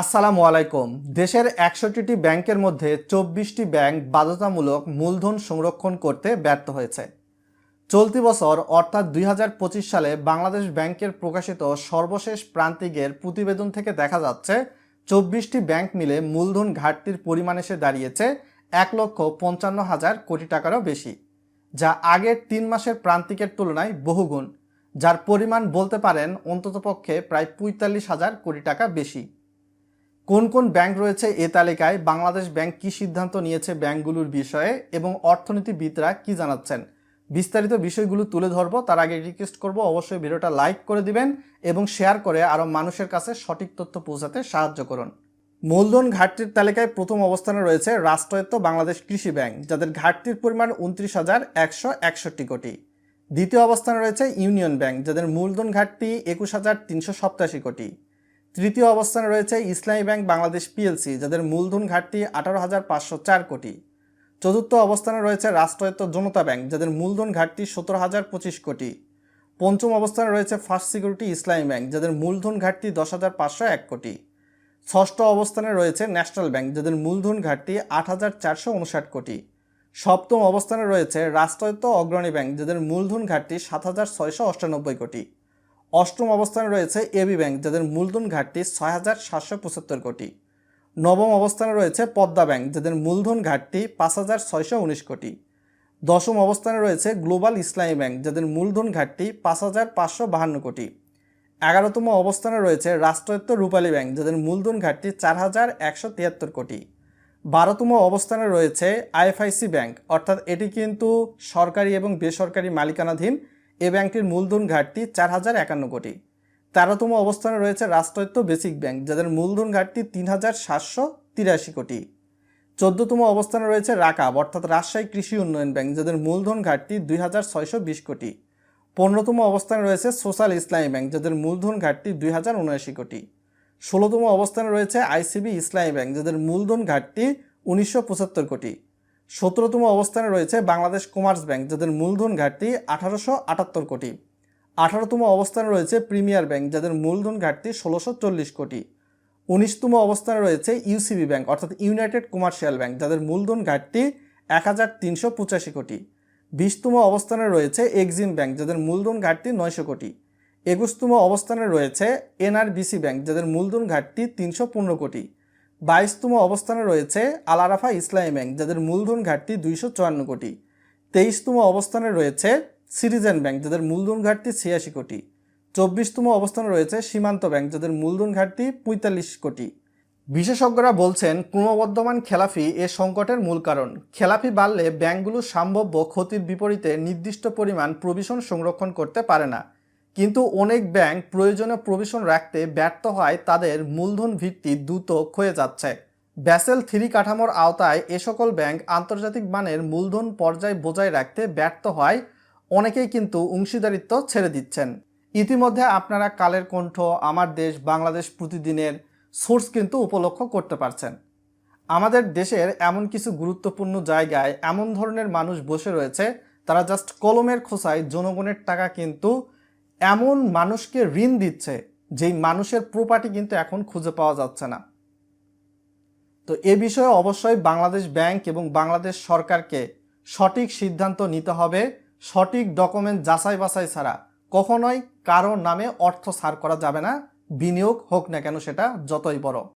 আসসালামু আলাইকুম। দেশের একষট্টিটি ব্যাংকের মধ্যে চব্বিশটি ব্যাংক বাধ্যতামূলক মূলধন সংরক্ষণ করতে ব্যর্থ হয়েছে। চলতি বছর, অর্থাৎ দুই হাজার পঁচিশ সালে বাংলাদেশ ব্যাংকের প্রকাশিত সর্বশেষ প্রান্তিকের প্রতিবেদন থেকে দেখা যাচ্ছে, চব্বিশটি ব্যাংক মিলে মূলধন ঘাটতির পরিমাণ এসে দাঁড়িয়েছে এক লক্ষ পঞ্চান্ন হাজার কোটি টাকারও বেশি, যা আগের তিন মাসের প্রান্তিকের তুলনায় বহুগুণ, যার পরিমাণ বলতে পারেন অন্ততপক্ষে প্রায় পঁয়তাল্লিশ হাজার কোটি টাকা বেশি। কোন কোন ব্যাংক রয়েছে এ তালিকায়? বাংলাদেশ ব্যাংক কি সিদ্ধান্ত নিয়েছে ব্যাংকগুলোর বিষয়ে? এবং অর্থনীতিবিদরা কি জানাচ্ছেন? বিস্তারিত বিষয়গুলো তুলে ধরবো, তার আগে রিকোয়েস্ট করব, অবশ্যই ভিডিওটা লাইক করে দিবেন এবং শেয়ার করে আরও মানুষের কাছে সঠিক তথ্য পৌঁছাতে সাহায্য করুন। মূলধন ঘাটতির তালিকায় প্রথম অবস্থানে রয়েছে রাষ্ট্রায়ত্ত বাংলাদেশ কৃষি ব্যাংক, যাদের ঘাটতির পরিমাণ উনত্রিশ হাজার একশো একষট্টি কোটি। দ্বিতীয় অবস্থানে রয়েছে ইউনিয়ন ব্যাংক, যাদের মূলধন ঘাটতি একুশ হাজার তিনশো সপ্তাশি কোটি। তৃতীয় অবস্থানে রয়েছে ইসলামী ব্যাংক বাংলাদেশ পিএলসি, যাদের মূলধন ঘাটতি আঠারো হাজার পাঁচশো চার কোটি। চতুর্থ অবস্থানে রয়েছে রাষ্ট্রায়ত্ত জনতা ব্যাংক, যাদের মূলধন ঘাটতি সতেরো হাজার পঁচিশ কোটি। পঞ্চম অবস্থানে রয়েছে ফার্স্ট সিকিউরিটি ইসলামী ব্যাংক, যাদের মূলধন ঘাটতি দশ হাজার পাঁচশো এক কোটি। ষষ্ঠ অবস্থানে রয়েছে ন্যাশনাল ব্যাংক, যাদের মূলধন ঘাটতি আট হাজার চারশো উনষাট কোটি। সপ্তম অবস্থানে রয়েছে রাষ্ট্রায়ত্ত অগ্রণী ব্যাংক, যাদের মূলধন ঘাটতি সাত হাজার ছয়শো অষ্টানব্বই কোটি। অষ্টম অবস্থানে রয়েছে এবি ব্যাংক, যাদের মূলধন ঘাটতি ছয় হাজার সাতশো পঁচাত্তর কোটি। নবম অবস্থানে রয়েছে পদ্মা ব্যাংক, যাদের মূলধন ঘাটতি পাঁচ হাজার ছয়শো উনিশ কোটি। দশম অবস্থানে রয়েছে গ্লোবাল ইসলামী ব্যাংক, যাদের মূলধন ঘাটতি পাঁচ হাজার পাঁচশো বাহান্ন কোটি। এগারোতম অবস্থানে রয়েছে রাষ্ট্রায়ত্ত রূপালী ব্যাংক, যাদের মূলধন ঘাটতি চার হাজার একশো তিয়াত্তর কোটি। বারোতম অবস্থানে রয়েছে আইএফআইসি ব্যাংক, অর্থাৎ এটি কিন্তু সরকারি এবং বেসরকারি মালিকানাধীন এ ব্যাংকটির মূলধন ঘাটতি চার হাজার একান্ন কোটি। তেরোতম অবস্থানে রয়েছে রাষ্ট্রায়ত্ত বেসিক ব্যাংক, যাদের মূলধন ঘাটতি তিন হাজার সাতশো তিরাশি কোটি। চোদ্দতম অবস্থানে রয়েছে রাকাব অর্থাৎ রাজশাহী কৃষি উন্নয়ন ব্যাংক, যাদের মূলধন ঘাটতি দুই হাজার ছয়শো বিশ কোটি। পনেরোতম অবস্থানে রয়েছে সোশ্যাল ইসলামী ব্যাংক, যাদের মূলধন ঘাটতি দুই হাজার উনআশি কোটি। ষোলোতম অবস্থানে রয়েছে আইসিবি ইসলামী ব্যাংক, যাদের মূলধন ঘাটতি উনিশশো পঁচাত্তর কোটি। সতেরোতম অবস্থানে রয়েছে বাংলাদেশ কমার্স ব্যাংক, যাদের মূলধন ঘাটতি আঠারোশো আটাত্তর কোটি। আঠারোতম অবস্থানে রয়েছে প্রিমিয়ার ব্যাংক, যাদের মূলধন ঘাটতি ষোলোশো চল্লিশ কোটি। উনিশতম অবস্থানে রয়েছে ইউসিবি ব্যাংক, অর্থাৎ ইউনাইটেড কমার্শিয়াল ব্যাংক, যাদের মূলধন ঘাটতি এক হাজার তিনশো পঁচাশি কোটি। বিশতম অবস্থানে রয়েছে এক্সিম ব্যাংক, যাদের মূলধন ঘাটতি নয়শো কোটি। একুশতম অবস্থানে রয়েছে এনআরবিসি ব্যাংক, যাদের মূলধন ঘাটতি তিনশো পনেরো কোটি। বাইশতম অবস্থানে রয়েছে আলারাফা ইসলামী ব্যাংক, যাদের মূলধন ঘাটতি দুইশো চুয়ান্ন কোটি। তেইশতম অবস্থানে রয়েছে সিটিজেন ব্যাংক, যাদের মূলধন ঘাটতি ছিয়াশি কোটি। চব্বিশতম অবস্থানে রয়েছে সীমান্ত ব্যাংক, যাদের মূলধন ঘাটতি পঁয়তাল্লিশ কোটি। বিশেষজ্ঞরা বলছেন, ক্রমবর্ধমান খেলাফি এ সংকটের মূল কারণ। খেলাফি বাড়লে ব্যাংকগুলো সম্ভাব্য ক্ষতির বিপরীতে নির্দিষ্ট পরিমাণ প্রভিশন সংরক্ষণ করতে পারে না। কিন্তু অনেক ব্যাংক প্রয়োজনীয় প্রভিশন রাখতে ব্যর্থ হয় তাদের মূলধন ভিত্তি দ্রুত ক্ষয়ে যাচ্ছে। ব্যাসেল থ্রি কাঠামোর আওতায় এ সকল ব্যাংক আন্তর্জাতিক মানের মূলধন পর্যায় বজায় রাখতে ব্যর্থ হয়, অনেকেই কিন্তু অংশীদারিত্ব ছেড়ে দিচ্ছেন। ইতিমধ্যে আপনারা কালের কণ্ঠ, আমার দেশ, বাংলাদেশ প্রতিদিনের সোর্স কিন্তু উপলক্ষ করতে পারছেন। আমাদের দেশের এমন কিছু গুরুত্বপূর্ণ জায়গায় এমন ধরনের মানুষ বসে রয়েছে, তারা জাস্ট কলমের খোসায় জনগণের টাকা কিন্তু এমন মানুষকে ঋণ দিচ্ছে যেই মানুষের প্রপার্টি কিন্তু এখন খুঁজে পাওয়া যাচ্ছে না। তো এ বিষয়ে অবশ্যই বাংলাদেশ ব্যাংক এবং বাংলাদেশ সরকারকে সঠিক সিদ্ধান্ত নিতে হবে, সঠিক ডকুমেন্ট যাচাই বাছাই ছাড়া। কখনোই কারোর নামে অর্থ সার করা যাবে না, বিনিয়োগ হোক না কেন সেটা যতই বড়।